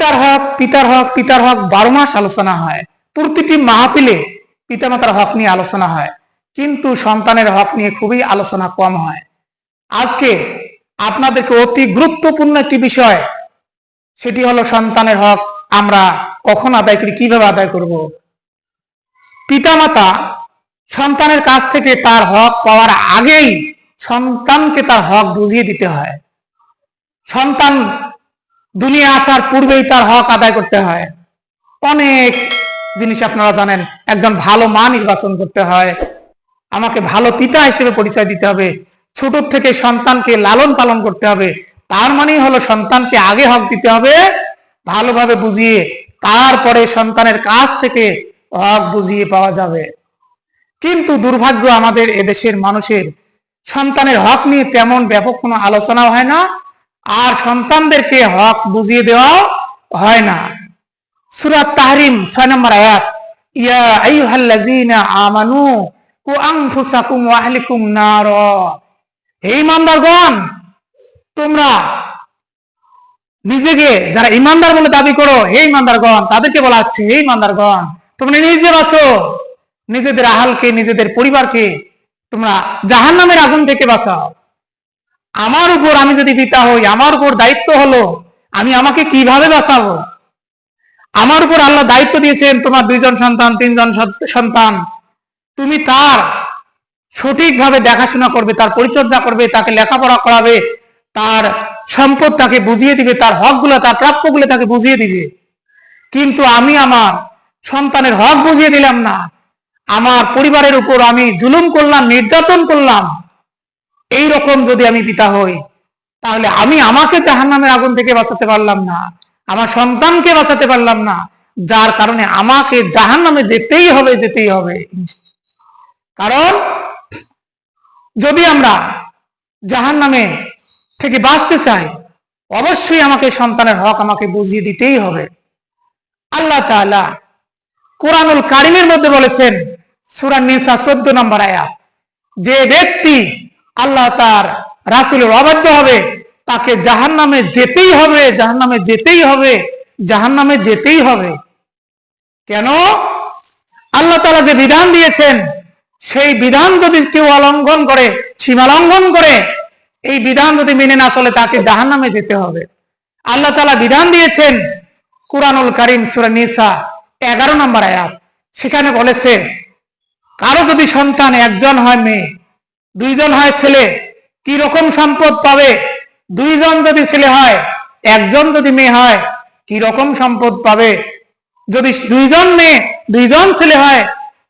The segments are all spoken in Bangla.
পিতার হক পিতার হক পিতার হক বারো মাস আলোচনা হয়। প্রতিটি মাহফিলে পিতামাতার হক নিয়ে আলোচনা হয়। কিন্তু সন্তানের হক নিয়ে খুবই আলোচনা কম হয়। আজকে আপনাদেরকে অতি গুরুত্বপূর্ণ একটি বিষয়, সেটি হলো সন্তানের হক আমরা কখন আদায় করি, কীভাবে আদায় করব? পিতামাতা সন্তানের কাছ থেকে তার হক পাওয়ার আগেই সন্তানকে তার হক বুঝিয়ে দিতে হয়। সন্তান দুনিয়া আসার পূর্বেই তার হক আদায় করতে হয়। অনেক জিনিস আপনারা জানেন, একজন ভালো মা নির্বাচন করতে হয়। আমাকে ভালো পিতা হিসেবে পরিচয় দিতে হবে। ছোট থেকে সন্তানকে লালন পালন করতে হবে। তার মানেই হলো সন্তানকে আগে হক দিতে হবে, ভালোভাবে বুঝিয়ে তারপরে সন্তানের কাছ থেকে হক বুঝিয়ে পাওয়া যাবে। কিন্তু দুর্ভাগ্য আমাদের এদেশের মানুষের সন্তানের হক নিয়ে তেমন ব্যাপক কোনো আলোচনা হয় না। আর সন্তানদেরকে হক বুঝিয়ে দেওয়াও হয় না। সুরাত তাহরিম ছয় নম্বর আয়াত, ইয়া আইয়ুহাল্লাযীনা আমানু কু আনফুসাকুম ওয়া আহলিকুম নার। হে ইমানদারগণ, তোমরা নিজেকে যারা ইমানদার বলে দাবি করো, হে ইমানদারগণ, তাদেরকে বলা হচ্ছে, হে ইমানদারগণ, তোমরা নিজে বাঁচো, নিজেদের আহালকে, নিজেদের পরিবারকে তোমরা জাহান্নামের আগুন থেকে বাঁচাও। আমার উপর আমি যদি পিতা হই, আমার উপর দায়িত্ব হলো, আমি আমাকে কীভাবে বাঁচাবো? আমার উপর আল্লাহ দায়িত্ব দিয়েছেন, তোমার দুইজন সন্তান, তিনজন সন্তান। তুমি তার সঠিকভাবে দেখাশোনা করবে, তার পরিচর্যা করবে, তাকে লেখাপড়া করাবে, তার সম্পদ তাকে বুঝিয়ে দিবে, তার হকগুলো, তার প্রাপ্যগুলো তাকে বুঝিয়ে দিবে। কিন্তু আমি আমার সন্তানের হক বুঝিয়ে দিলাম না। আমার পরিবারের উপর আমি জুলুম করলাম, নির্যাতন করলাম। এই রকম যদি আমি পিতা হই, তাহলে আমি আমাকে জাহান্নামের আগুন থেকে বাঁচাতে পারলাম না, আমার সন্তানকে বাঁচাতে পারলাম না, যার কারণে আমাকে জাহান্নামে যেতেই হবে যেতেই হবে। কারণ, যদি আমরা জাহান্নামে থেকে বাঁচতে চাই, অবশ্যই আমাকে সন্তানের হক আমাকে বুঝিয়ে দিতেই হবে। আল্লাহ তাআলা কোরআনুল কারিমের মধ্যে বলেছেন, সূরা নিসা চোদ্দ নম্বর আয়াত, যে ব্যক্তি আল্লাহ তার রাসূলের অবাধ্য হবে। তাকে জাহান্নামে যেতেই হবে, জাহান্নামে যেতেই হবে, জাহান্নামে যেতেই হবে। কেন? আল্লাহ তাআলা যে বিধান দিয়েছেন, সেই বিধান যদি কেউ অলঙ্ঘন করে, সীমা লঙ্ঘন করে, এই বিধান যদি মেনে না চলে, তাকে জাহান্নামে যেতে হবে। আল্লাহ তালা বিধান দিয়েছেন, কুরআনুল কারীম সূরা নিসা এগারো নম্বর আয়াত। সেখানে বলেছে, কারও যদি সন্তান একজন হয় মেয়ে দুইজন হয় ছেলে, কি রকম সম্পদ পাবে? দুইজন যদি ছেলে হয়, একজন যদি মেয়ে হয়, কি রকম সম্পদ পাবে? যদি দুইজন মেয়ে, দুইজন ছেলে হয়,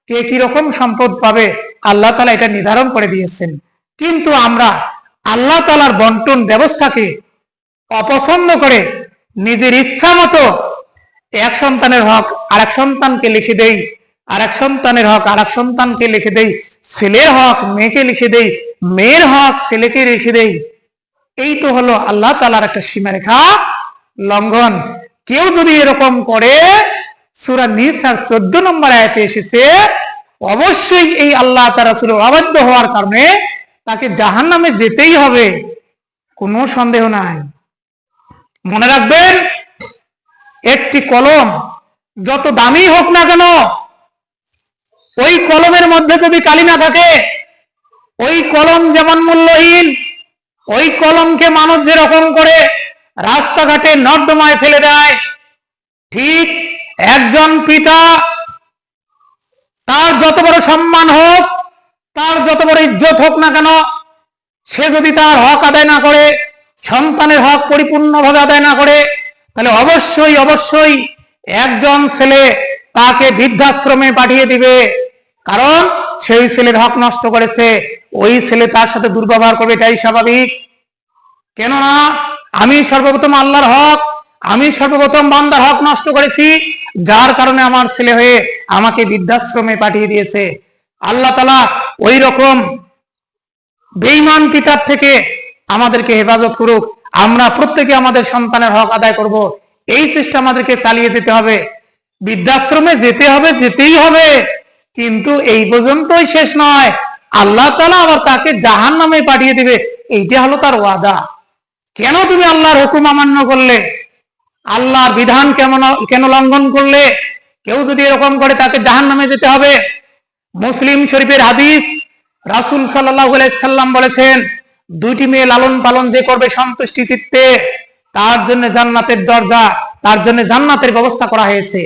কে কি রকম সম্পদ পাবে? আল্লাহ তালা এটা নির্ধারণ করে দিয়েছেন। কিন্তু আমরা আল্লাহ তালার বন্টন ব্যবস্থাকে অপছন্দ করে নিজের ইচ্ছা মতো এক সন্তানের হক আর এক সন্তানকে লিখে দেই আর এক সন্তানের হক আর এক সন্তানকে লিখে দেই ছেলের হক মেয়েকে লিখে দেই, মেয়ের হক ছেলেকে লিখে দেই। এই তো হলো আল্লাহ তালার একটা সীমারেখা লঙ্ঘন। কেউ যদি এরকম করে, সুরা নিসার চোদ্দ নম্বর আয়াতে এসেছে, অবশ্যই এই আল্লাহ তারা ছিল অবাধ্য হওয়ার কারণে তাকে জাহান নামে যেতেই হবে, কোনো সন্দেহ নাই। মনে রাখবেন, একটি কলম, যত দামি হোক না কেন ওই কলমের মধ্যে যদি কালি না থাকে, ওই কলম যেমন মূল্যহীন, ওই কলমকে মানুষ যেরকম করে রাস্তাঘাটে নর্দমায় ফেলে দেয়, ঠিক একজন পিতা তার যত বড় সম্মান হোক, তার যত বড় ইজ্জত হোক না কেন, সে যদি তার হক আদায় না করে, সন্তানের হক পরিপূর্ণভাবে আদায় না করে, তাহলে অবশ্যই অবশ্যই একজন ছেলে তাকে বৃদ্ধাশ্রমে পাঠিয়ে দিবে। কারণ সেই ছেলের হক নষ্ট করেছে। ওই ছেলে তার সাথে দুর্ব্যবহার করবে, এটাই স্বাভাবিক। কেননা, আমি সর্বপ্রথম আল্লাহর হক, আমি সর্বপ্রথম বান্দার হক নষ্ট করেছি, যার কারণে আমার ছেলে হয়ে আমাকে বৃদ্ধাশ্রমে পাঠিয়ে দিয়েছে। আল্লাহ তালা ওই রকম বেইমান পিতার থেকে আমাদেরকে হেফাজত করুক। আমরা প্রত্যেকে আমাদের সন্তানের হক আদায় করব। এই চেষ্টা আমাদেরকে চালিয়ে যেতে হবে। বৃদ্ধাশ্রমে যেতে হবে, যেতেই হবে। কিন্তু এই পর্যন্তই শেষ নয়। আল্লাহ তালা আবার তাকে জাহান নামে পাঠিয়ে দিবে। এইটা হলো তার ওয়াদা। কেন তুমি আল্লাহর হুকুম অমান্য করলে? আল্লাহর বিধান কেমন কেন লঙ্ঘন করলে? কেউ যদি এরকম করে তাকে জাহান নামে যেতে হবে। মুসলিম শরীফের হাদিস রাসুল সাল্লাহ সাল্লাম বলেছেন, দুইটি মেয়ে লালন পালন যে করবে সন্তুষ্টি চিত্তে, তার জন্য জান্নাতের দরজা, তার জন্য জান্নাতের ব্যবস্থা করা হয়েছে।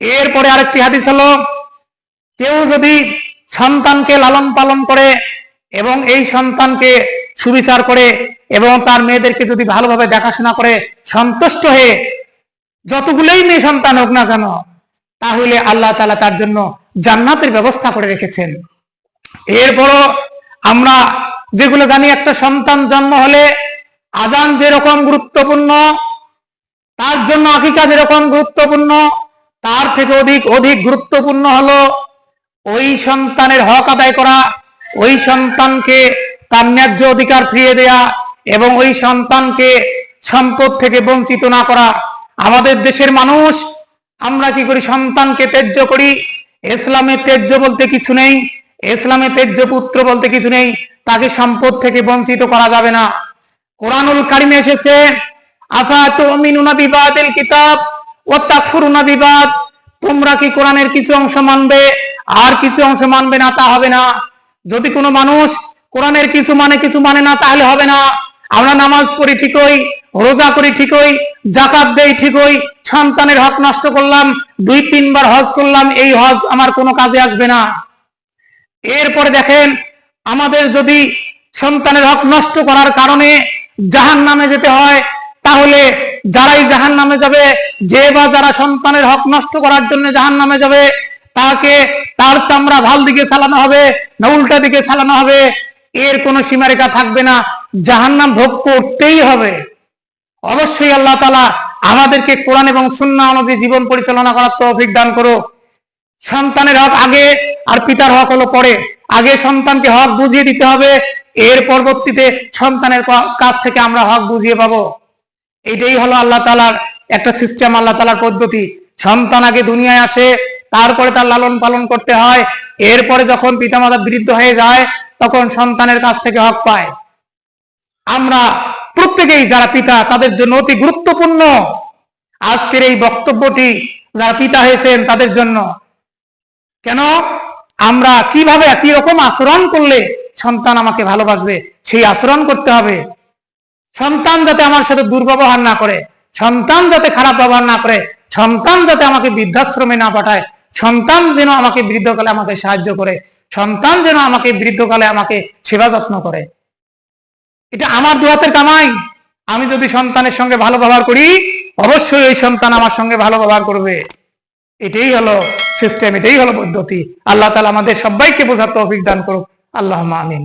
এরপরে আরেকটি হাদিস হলো কেউ যদি সন্তানকে লালন পালন করে এবং এই সন্তানকে সুবিচার করে এবং তার মেয়েদেরকে যদি ভালোভাবে দেখাশোনা করে, সন্তুষ্ট হয়ে যতগুলোই মেয়ে সন্তান হোক না কেন, তাহলে আল্লাহ তালা তার জন্য জান্নাতের ব্যবস্থা করে রেখেছেন। এরপরও আমরা যেগুলো জানি, একটা সন্তান জন্ম হলে আজান যেরকম গুরুত্বপূর্ণ, তার জন্য আকিকা যেরকম গুরুত্বপূর্ণ, তার থেকে অধিক অধিক গুরুত্বপূর্ণ হলো ওই সন্তানের হক আদায় করা, ওই সন্তানকে তার ন্যায্য অধিকার ফিরিয়ে দেয়া এবং ওই সন্তানকে সম্পদ থেকে বঞ্চিত না করা। আমাদের দেশের মানুষ, আমরা কি করি সন্তানকে ত্যায্য করি? ইসলামে ত্যায্য বলতে কিছু নেই, ইসলামে ত্যায্য পুত্র বলতে কিছু নেই, তাকে সম্পদ থেকে বঞ্চিত করা যাবে না। কোরআনুল কারিমে এসেছে, আফা তুমিনুনা বিবাদিল কিতাব ও তাকফুরুনা বিবাদ? তোমরা কি কোরআনের কিছু অংশ মানবে? আর কিছু অংশ মানবে না, তা হবে না। যদি কোনো মানুষ কোরআনের কিছু মানে কিছু মানে না, তাহলে হবে না। আমরা নামাজ পড়ি ঠিকই, রোজা করি ঠিকই জাকাত দেই ঠিকই, সন্তানের হক নষ্ট করলাম, দুই, তিনবার হজ করলাম, এই হজ আমার কোনো কাজে আসবে না। এরপরে দেখেন, আমাদের যদি সন্তানের হক নষ্ট করার কারণে জাহান নামে যেতে হয়, তাহলে যারাই জাহান নামে যাবে, যে বা যারা সন্তানের হক নষ্ট করার জন্য জাহান নামে যাবে, তাকে তার চামড়া ভালো দিকে চালানো হবে না উল্টা দিকে চালানো হবে, এর কোনো সীমারেখা থাকবে না জাহান নাম ভোগ করতেই হবে। অবশ্যই আল্লাহ তালা আমাদেরকে কোরআন এবং সুন্না অনুযায়ী জীবন পরিচালনা করার তৌফিক দান করো সন্তানের হক আগে আর পিতার হক হলো পরে। আগে সন্তানকে হক বুঝিয়ে দিতে হবে, এর পরবর্তীতে সন্তানের কাছ থেকে আমরা হক বুঝিয়ে পাবো। এটাই হলো আল্লাহ তালার একটা সিস্টেম আল্লাহ তালার পদ্ধতি। সন্তান আগে দুনিয়ায় আসে, তারপরে তার লালন পালন করতে হয়, এরপরে যখন পিতামাতা বৃদ্ধ হয়ে যায়, তখন সন্তানের কাছ থেকে হক পায়। আমরা প্রত্যেকেই যারা পিতা, তাদের জন্য অতি গুরুত্বপূর্ণ আজকের এই বক্তব্যটি, যারা পিতা হয়েছেন, তাদের জন্য। কেন? আমরা কীভাবে কি রকম আচরণ করলে সন্তান আমাকে ভালোবাসবে, সেই আচরণ করতে হবে। সন্তান যাতে আমার সাথে দুর্ব্যবহার না করে, সন্তান যাতে খারাপ ব্যবহার না করে, সন্তান যাতে আমাকে বৃদ্ধাশ্রমে না পাঠায়, সন্তান যেন আমাকে বৃদ্ধকালে আমাকে সাহায্য করে, সন্তান যেন আমাকে বৃদ্ধকালে আমাকে সেবা যত্ন করে। এটা আমার দুহাতের কামাই। আমি যদি সন্তানের সঙ্গে ভালো ব্যবহার করি, অবশ্যই ওই সন্তান আমার সঙ্গে ভালো ব্যবহার করবে। এটাই হলো সিস্টেম এটাই হলো পদ্ধতি। আল্লাহ তালা আমাদের সবাইকে বোঝার তৌফিক দান করুক। আল্লাহ আমিন।